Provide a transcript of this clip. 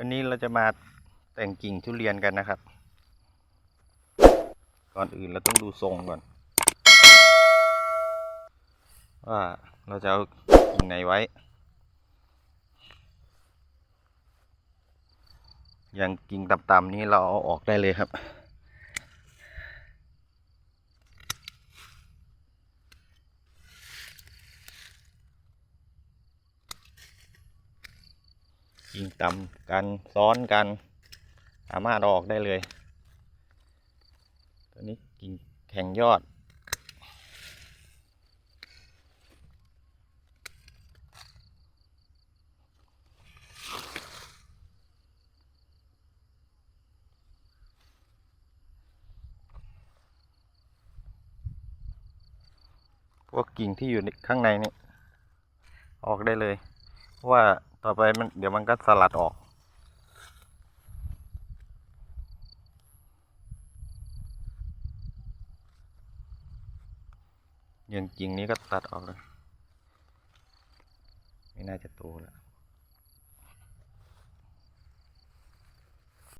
วันนี้เราจะมาแต่งกิ่งทุเรียนกันนะครับ ก่อนอื่นเราต้องดูทรงก่อน ว่าเราจะเอากิ่งไหนไว้ อย่างกิ่งต่ำๆนี้เราเอาออกได้เลยครับ กิ่งต่ำกันซ้อนกัน สามารถออกได้เลย ตัวนี้กิ่งแข็งยอด พวกกิ่งที่อยู่ในข้างในนี่ออกได้เลยเพราะว่า ต่อไปมันเดี๋ยวมันก็สลัดออกอย่างกิ่งนี้ก็ตัดออกเลย ไม่น่าจะโตแล้ว